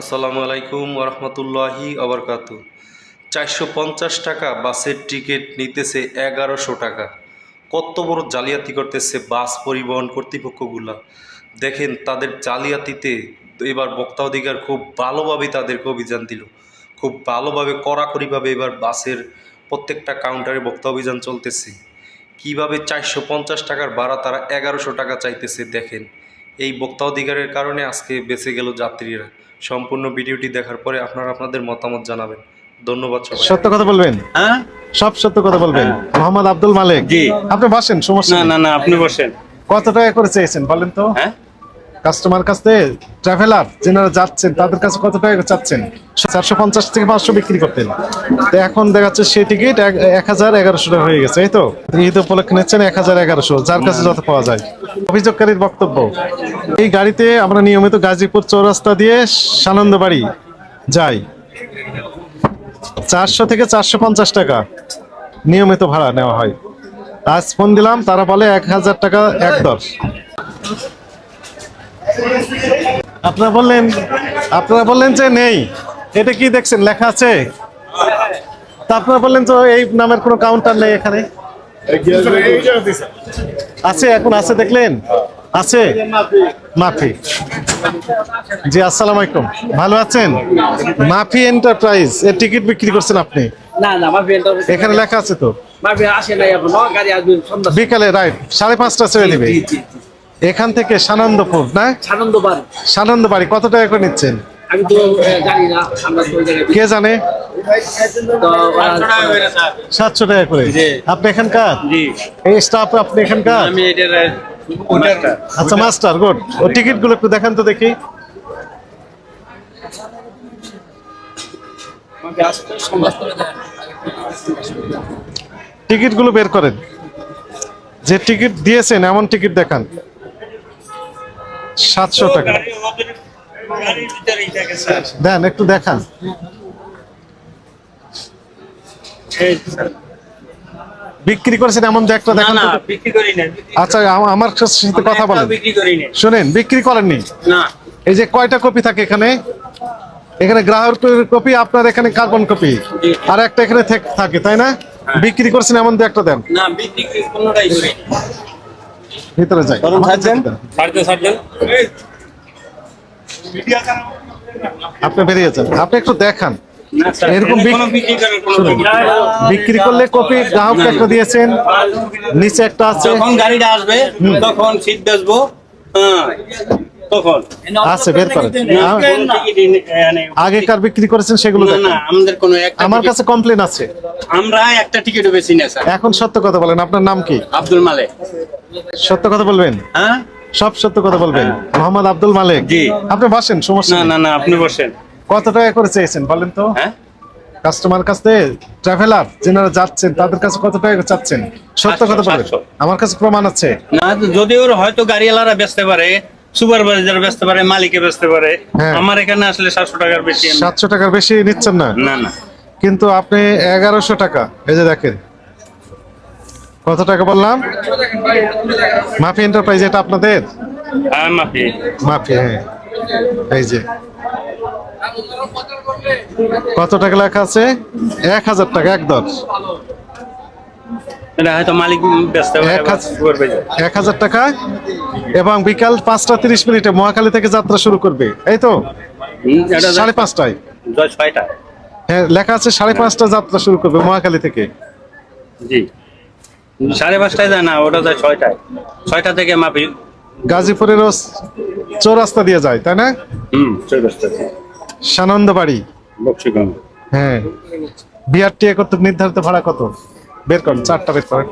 আসসালামু আলাইকুম ওরহমতুল্লাহি আবরকাত চারশো পঞ্চাশ টাকা বাসের টিকিট নিতেছে এগারোশো টাকা। কত বড় জালিয়াতি করতেছে বাস পরিবহন কর্তৃপক্ষগুলা। দেখেন, তাদের জালিয়াতিতে এবার বক্তা অধিকার খুব ভালোভাবে তাদেরকে অভিযান দিল। খুব ভালোভাবে, কড়াকড়িভাবে এবার বাসের প্রত্যেকটা কাউন্টারে বক্তা অভিযান চলতেছে। কীভাবে চারশো পঞ্চাশ টাকার ভাড়া তারা এগারোশো টাকা চাইতেছে, দেখেন। এই বক্তা অধিকারের কারণে আজকে বেঁচে গেল যাত্রীরা। সম্পূর্ণ ভিডিওটি দেখার পরে আপনারা আপনাদের মতামত জানাবেন। ধন্যবাদ সবাই সত্য কথা বলবেন? হ্যাঁ? সব সত্য কথা বলবেন। মোহাম্মদ আব্দুল মালিক। জি। আপনি বসেন সমস্যা না না না আপনি বসেন। কত টাকা করে চেয়েছেন বলেন তো? হ্যাঁ? কাস্টমার কাছে ট্রাভেলার যেনারা যাচ্ছেন তাদের কাছে কত টাকা চাচ্ছেন? চারশো পঞ্চাশ থেকে পাঁচশো বিক্রি করতেন তো এখন দেখা যাচ্ছে সেই টিকিট এক হাজার এগারোশো টাকা হয়ে গেছে এই তো? ঈদ উপলক্ষে নিচ্ছেন এক হাজার এগারোশো যার কাছে যত পাওয়া যায়। অভিযোগকারীর বক্তব্য এই গাড়িতে আমরা নিয়মিত গাজীপুর চৌরাস্তা দিয়ে সানন্দবাড়ি যাই। চারশো থেকে চারশো পঞ্চাশ টাকা নিয়মিত ভাড়া নেওয়া হয়। আজ ফোন দিলাম তারা বলে এক হাজার টাকা এক দর আপনারা বললেন আপনারা বললেন যে নেই। এটা কি দেখছেন? লেখা আছে? তা আপনারা বললেন তো এই নামের কোনো কাউন্টার নেই এখানে। আছে এখন আছে দেখলেন? আছে? মাফি। জি আসসালামু আলাইকুম। ভালো আছেন? মাফি এন্টারপ্রাইজ এর টিকিট বিক্রি করছেন আপনি? এখানে লেখা আছে তো? আমার আসে নাই এখনও গাড়ি আসবে সন্ধ্যা। বিকালে রাইট সাড়ে পাঁচটা ছেড়ে দিবে। এখান থেকে সানন্দপুর না? সানন্দ বাড়ি কত টাকা করে নিচ্ছেন? আমি তো জানি না আমরা তো কে জানে? সাতশো টাকা করে আপনি এখানকার? এই স্টাফ আপনি এখানকার? আচ্ছা মাস্টার গুড ও টিকিটগুলো একটু দেখান তো দেখি। টিকিটগুলো বের করেন। যে টিকিট দিয়েছেন এমন টিকিট দেখান। সাতশো টাকা। দেন একটু দেখান। বিক্রি করেছেন এমন একটা দেখান আচ্ছা আমার সাথে কথা বলেন। শুনেন বিক্রি করেননি? এই যে কয়টা কপি থাকে এখানে? এখানে গ্রাহকের কপি আপনার এখানে কার্বন কপি। আর একটা এখানে থাকে তাই না? বিক্রি করছেন এমন দু একটা দেন। না বিক্রি কোনোটাই করি না ভিতরে যাই। ধরুন ছাড়ছেন ছাড়তে ছাড়ছেন আপনি বেরিয়ে যান। আপনি একটু দেখান। এরকম বিক্রি করলে কপি গ্রাহককে একটা দিয়েছেন নিচে একটা আছে। যখন গাড়িটা আসবে তখন সিট বেচবো। হ্যাঁ তখন। আছে বের করেন। আগেকার বিক্রি করেছেন সেগুলো না আমাদের কোনো আমার কাছে কমপ্লেন আছে। আমরা একটা টিকিটও বেশি না স্যার। এখন সত্য কথা বলেন আপনার নাম কি? আব্দুল মালেক। সত্য কথা বলবেন? হ্যাঁ? সব সত্য কথা বলবেন। মোহাম্মদ আব্দুল মালিক। জি। আপনি বসেন সমস্যা না না আপনি বসেন। কত টাকা করে চেয়েছেন বলেন তো? হ্যাঁ? কাস্টমার কাছে ট্রাভেলার যেনারা যাচ্ছেন তাদের কাছে কত টাকা চাচ্ছেন? সত্য কথা বলেন। আমার কাছে প্রমাণ আছে। না যদি ওর হয়তো গাড়িওয়ালারা বেচতে পারে সুপারভাইজার বেচতে পারে মালিকে বেচতে পারে হ্যাঁ। আমার এখানে আসলে সাতশো টাকার বেশি সাতশো টাকার বেশি নিচ্ছেন না। না না। কিন্তু আপনি এগারোশো টাকা এই যে দেখেন কত টাকা বললাম? মাফি এন্টারপ্রাইজ এটা আপনাদের? হ্যাঁ মাফি। মাফি হ্যাঁ। এই যে। কত টাকা লেখা আছে? এক হাজার টাকা এক দর এটা হয়তো মালিক বেচতে পারে এক হাজার- টাকা এবং বিকাল পাঁচটা তিরিশ মিনিটে মহাখালী থেকে যাত্রা শুরু করবে। এই তো? সাড়ে পাঁচটায়। হ্যাঁ লেখা আছে সাড়ে পাঁচটা যাত্রা শুরু করবে মহাখালী থেকে। জি। সাড়ে পাঁচটায় যায় না ওটা যায় ছয়টায়। ছয়টা থেকে মাফি গাজীপুরের চৌরাস্তা দিয়ে যায় তাই না? হুম চৌরাস্তা সানন্দবাড়ি। বক্সিগঞ্জ। হ্যাঁ। বিআরটি কত নির্ধারিত ভাড়া কত? বের করেন চারটা বের করেন।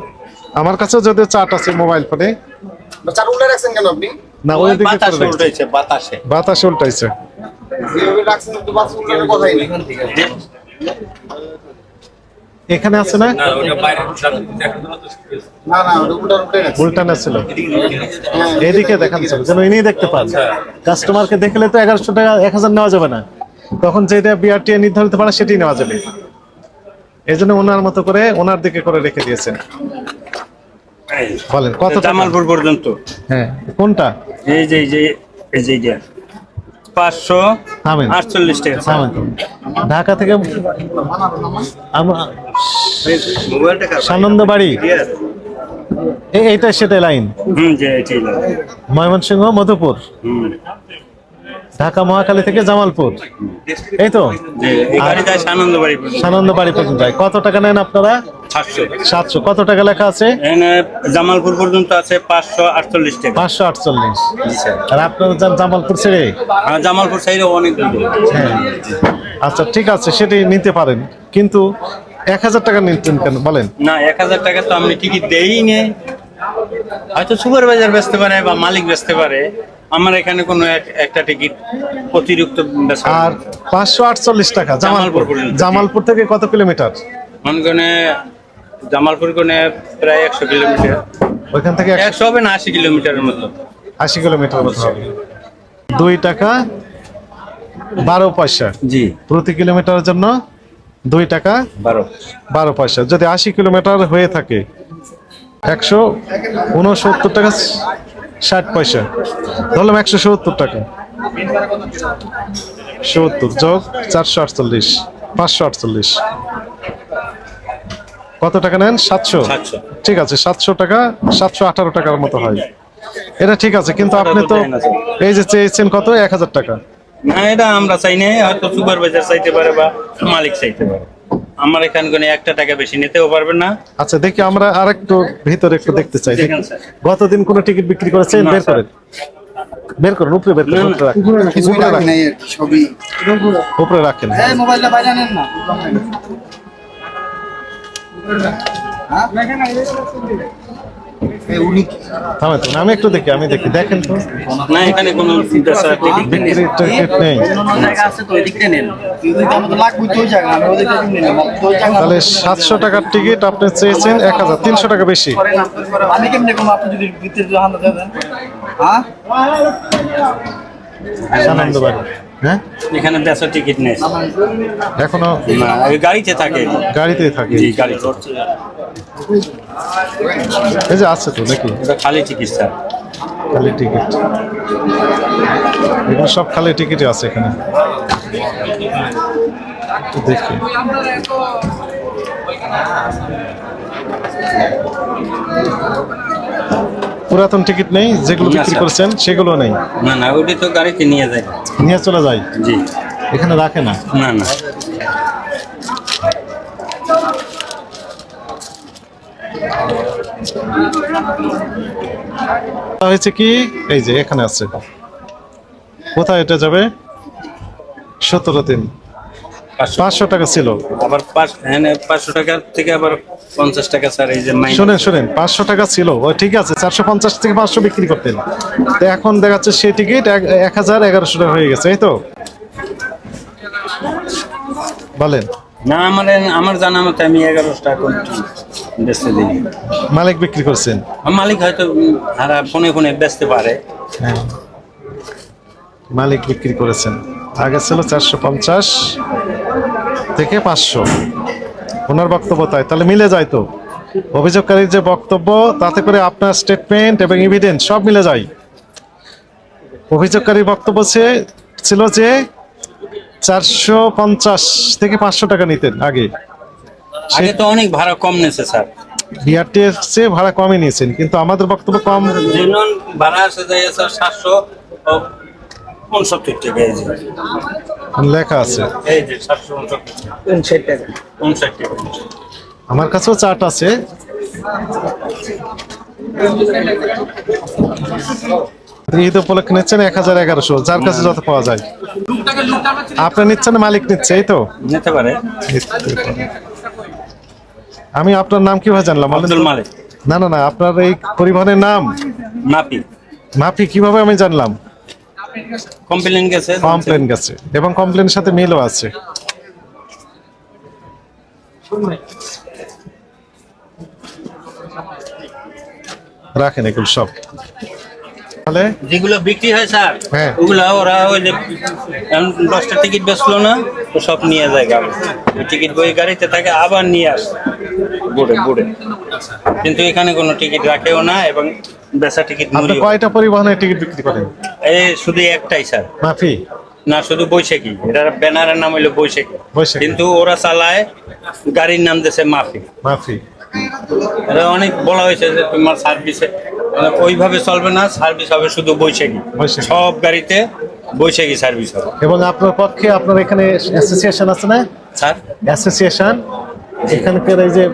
আমার কাছেও যদিও চার্ট আছে মোবাইল ফোনে। চার উল্টে রাখছেন কেন আপনি? না ওই দিকে বাতাসে উল্টাইছে বাতাসে। বাতাস উল্টাইছে। যেভাবে রাখছেন তো বাস উল্টানোর কথাই নেই। এখানে আছে না? উল্টানো ছিল। এদিকে দেখান ছিল যেন ইনি দেখতে পান। কাস্টমারকে দেখলে তো এগারোশো টাকা এক হাজার নেওয়া যাবে না। তখন যেটা বিআরটি নির্ধারিত ভাড়া সেটাই নেওয়া যাবে। এই জন্য ওনার মতো করে ওনার দিকে করে রেখে দিয়েছেন। বলেন কত জামালপুর পর্যন্ত। হ্যাঁ কোনটা? এই যে এই যে এই যে এই যে। পাঁচশো আটচল্লিশ টাকা। ঢাকা থেকে সানন্দ বাড়ি এইটা সেটাই লাইন। ময়মনসিংহ মধুপুর। ঢাকা মহাখালী থেকে জামালপুর। এই তো? যে এই গাড়ি যায় সানন্দ বাড়ি পর্যন্ত। সানন্দ বাড়ি পর্যন্ত কত টাকা নেন আপনারা? সাতশো। সাতশো। কত টাকা লেখা আছে? এখানে জামালপুর পর্যন্ত আছে পাঁচশো আটচল্লিশ টাকা। পাঁচশো আটচল্লিশ। আর আপনারা জামালপুর ছেড়ে আর জামালপুর সাইডে অনেক দূর। হ্যাঁ। আচ্ছা ঠিক আছে সেটি নিতে পারেন। কিন্তু এক হাজার টাকা নিতেন কেন? বলেন। না এক হাজার টাকা তো আমি টিকিট দেই নে হয়তো সুপারভাইজার বেচতে পারে বা মালিক বেচতে পারে। আমার এখানে কোনো এক- একটা টিকিট অতিরিক্ত আর পাঁচশো আটচল্লিশ টাকা জামালপুর। জামালপুর থেকে কত কিলোমিটার? মনে করেন জামালপুর কোনে প্রায় একশো কিলোমিটার। ওইখান থেকে একশো হবে না আশি কিলোমিটারের মতো। আশি কিলোমিটার মতো হবে। দুই টাকা বারো পয়সা। জি। প্রতি কিলোমিটারের জন্য দুই টাকা বারো। বারো পয়সা। যদি আশি কিলোমিটার হয়ে থাকে একশো উনসত্তর টাকা ষাট পয়সা। ধরলাম একশো সত্তর টাকা। সত্তর যোগ চারশো আটচল্লিশ পাঁচশো আটচল্লিশ। কত টাকা নেন? সাতশো? ঠিক আছে সাতশো টাকা সাতশো আঠারো টাকার মতো হয়। এটা ঠিক আছে কিন্তু আপনি তো এই যে চেয়েছেন কত? এক হাজার টাকা। না এটা আমরা চাই না হয়তো সুপারভাইজার চাইতে পারে বা মালিক চাইতে পারে। আমার এখানে কোনো একটা টাকা বেশি নিতেও পারবে না। আচ্ছা দেখি আমরা আরেকটু ভিতরে একটু দেখতে চাই। গতদিন কোন টিকিট বিক্রি করেছেন? বের করেন। বের করেন উপরে বের করেন উপরে রাখেন। উপরে রাখেন। আর রাখেন। মোবাইলটা বাইরে নেন না? থামে তো আমি একটু দেখি আমি দেখি দেখেন তো। না এখানে কোনো টিকিট নেই। তাহলে সাতশো টাকার টিকিট আপনি চেয়েছেন এক হাজার তিনশো টাকা বেশি। আমি কেমনে আপনি যদি ভিতরে হাতে দেন। আনন্দ বাড়ি হ্যাঁ? এখানে দেড়শো টিকিট নেই। এখনও? না গাড়িতে থাকে। গাড়িতেই থাকে। জি গাড়িতে। এই যে আছে তো দেখি। এটা খালি টিকিট স্যার। খালি টিকিট এগুলো সব খালি টিকিটই আছে এখানে। দেখি। পুরাতন টিকিট নেই যেগুলো বিক্রি স্যার। করেছেন সেগুলো নেই। না না ওইটি তো গাড়িতে নিয়ে যায়। নিয়ে চলে যায়? জি। এখানে রাখে না? না না। হয়েছে কি? এই যে এখানে আছে। কোথায় এটা যাবে? সতেরো দিন পাঁচশো টাকা। ছিল। আবার এখানে পাঁচশো টাকা থেকে আবার পঞ্চাশ টাকা স্যার এই যে শোনেন শোনেন পাঁচশো টাকা ছিল। ও ঠিক আছে চারশো পঞ্চাশ থেকে পাঁচশো বিক্রি করতেন। তো এখন দেখা যাচ্ছে সেই টিকিট এক হাজার এগারোশো টাকা হয়ে গেছে এই তো? বলেন। না আমার আমার জানা মতে আমি এগারোশো টাকা বেচতে দিই। মালিক বিক্রি করছেন? মালিক হয়তো ফোনে ফোনে বেচতে পারে। হ্যাঁ। মালিক বিক্রি করেছেন। আগে ছিল চারশো পঞ্চাশ থেকে পাঁচশো। ওনার বক্তব্য তাই। তাহলে মিলে যায় তো। অভিযোগকারীর যে বক্তব্য তাতে করে আপনার স্টেটমেন্ট এবং এভিডেন্স সব মিলে যায়। অভিযোগকারীর বক্তব্য সে- ছিল যে চারশো পঞ্চাশ থেকে পাঁচশো টাকা নিতেন আগে। আগে তো অনেক ভাড়া কম স্যার। চেয়ে ভাড়া কমই নিয়েছেন কিন্তু আমাদের বক্তব্য কম। জেনুন ভাড়া আসে যায় স্যার সাতশো উনসত্তর টাকা এই যে। লেখা আছে। আমার কাছেও চার্ট আছে। ঈদ উপলক্ষে নিচ্ছেন এক হাজার এগারোশো যার কাছে যত পাওয়া যায়। আপনি নিচ্ছেন মালিক নিচ্ছে এই তো? নিতে পারে। আমি আপনার নাম কীভাবে জানলাম? না না না আপনার এই পরিবহনের নাম? মাপি। মাফি কীভাবে আমি জানলাম? কমপ্লেন গেছে কমপ্লেন গেছে। এবং কমপ্লেনের সাথে মিলও আছে। রাখেন এগুলো সব। তাহলে? যেগুলো বিক্রি হয় স্যার হ্যাঁ। ওগুলো ওরা ওই যে দশটা টিকিট বেচলো না তো সব নিয়ে যায় গাড়ি। টিকিট বই গাড়িতে থাকে আবার নিয়ে আসে। বুড়ে বুড়ে কিন্তু এখানে কোনো টিকিট রাখেও না এবং বেচা টিকিট আপনি কয়টা পরিবহনের টিকিট বিক্রি করেন? এই শুধু একটাই স্যার। মাফি না শুধু বৈশাখী। এটার ব্যানারের নাম হইল বৈশাখী। কিন্তু ওরা চালায় গাড়ির নাম দিয়েছে মাফি। মাফি। এটা অনেক বলা হয়েছে যে তোমার সার্ভিসে ওইভাবে চলবে না সার্ভিস হবে শুধু বৈশাখী। সব গাড়িতে বৈশাখী সার্ভিস হবে। এবং আপনার পক্ষে আপনার এখানে অ্যাসোসিয়েশন আছে না? স্যার? অ্যাসোসিয়েশন এখানকার এই যে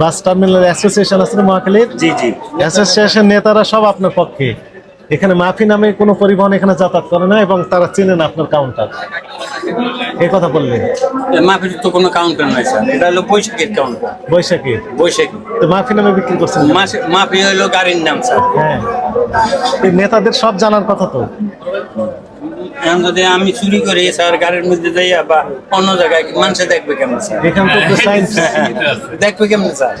বাস টার্মিনাল অ্যাসোসিয়েশন আছে না মহাখালীর? জি জি। অ্যাসোসিয়েশন নেতারা সব আপনার পক্ষে। এখানে মাফি নামে কোনো পরিবহন এখানে যাতায়াত করে না এবং তারা চেনেন আপনার কাউন্টার এই কথা বললেন এ মাফির তো কোনো কাউন্টার নাই স্যার। এটা হলো বৈশাখীর কাউন্টার বৈশাখী? বৈশাখী। তো মাফি নামে বিক্রি করছেন? মাফি হলো গাড়ির নাম স্যার। হ্যাঁ। এই নেতাদের সব জানার কথা তো। এখন যদি আমি চুরি করি স্যার গাড়ির মধ্যে যাইয়া বা অন্য জায়গায় মানুষে দেখবে কেমন স্যার? দেখবে কেমন স্যার?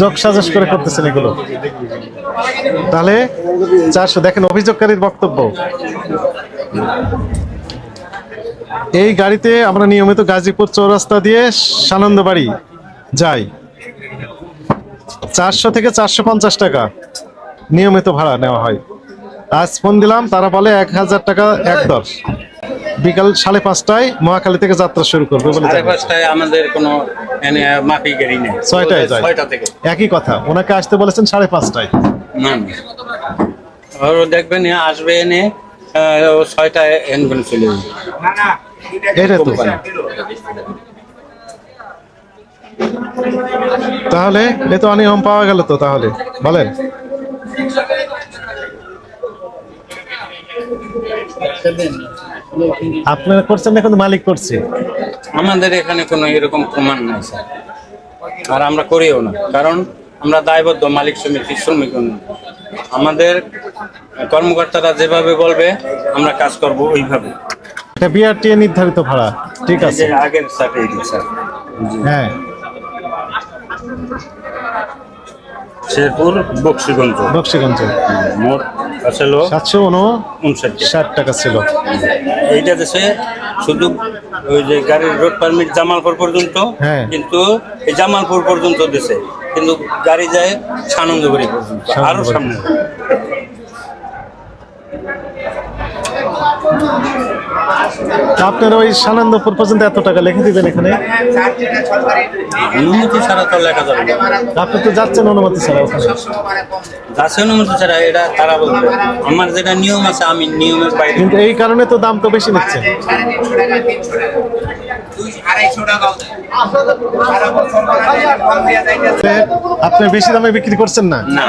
যোগ সাজস করে করতেছেন এগুলো। তাহলে চারশো দেখেন অভিযোগকারীর বক্তব্য। এই গাড়িতে আমরা নিয়মিত গাজীপুর চৌরাস্তা দিয়ে সানন্দবাড়ি যাই। চারশো থেকে চারশো পঞ্চাশ টাকা নিয়মিত ভাড়া নেওয়া হয়। আজ ফোন দিলাম তারা বলে এক হাজার টাকা এক দশ। বিকাল সাড়ে পাঁচটায় মহাখালী থেকে যাত্রা শুরু করবে বলে আমাদের কোনো এনে মাফি গাড়ি নেই। ছয়টায় যায়। ছয়টা থেকে। একই কথা ওনাকে আসতে বলেছেন সাড়ে পাঁচটায়। না দেখবেন আসবে এনে আহ, ও ছয়টায় এন করে চলে যাবে। এটা তো। তাহলে এ তো অনিয়ম পাওয়া গেল তো তাহলে। বলেন। আপনারা করছেন না কিন্তু মালিক করছে? আমাদের এখানে কোনো এরকম প্রমাণ নাই স্যার। আর আমরা করিও না কারণ আমরা দায়বদ্ধ মালিক সমিতি শ্রমিক। আমাদের কর্মকর্তারা যেভাবে বলবে আমরা কাজ করব ওইভাবে। এটা বিআরটি নির্ধারিত ভাড়া ঠিক আছে? আগের সাথে স্যার। হ্যাঁ। শেরপুর বক্সিগঞ্জ। বক্সিগঞ্জ। মোট আসলো সাতশো উনষাট ষাট টাকা ছিল। এইটা দেশে শুধু ওই যে গাড়ির রোড পারমিট জামালপুর পর্যন্ত হ্যাঁ। কিন্তু এই জামালপুর পর্যন্ত দেশে। কিন্তু গাড়ি যায় সানন্দবাড়ি পর্যন্ত আরও সামনে। আপনারা ওই সানন্দপুর পর্যন্ত এত টাকা লিখে দিবেন এখানে? অনুমতি ছাড়া তো লেখা যাবে না। আপনি তো যাচ্ছেন অনুমতি ছাড়া ওখানে। যাচ্ছে অনুমতি ছাড়া এটা তারা বলবে। আমার যেটা নিয়ম আছে আমি নিয়মের বাইরে কিন্তু এই কারণে তো দাম তো বেশি নিচ্ছে। আপনি বেশি দামে বিক্রি করছেন না? না।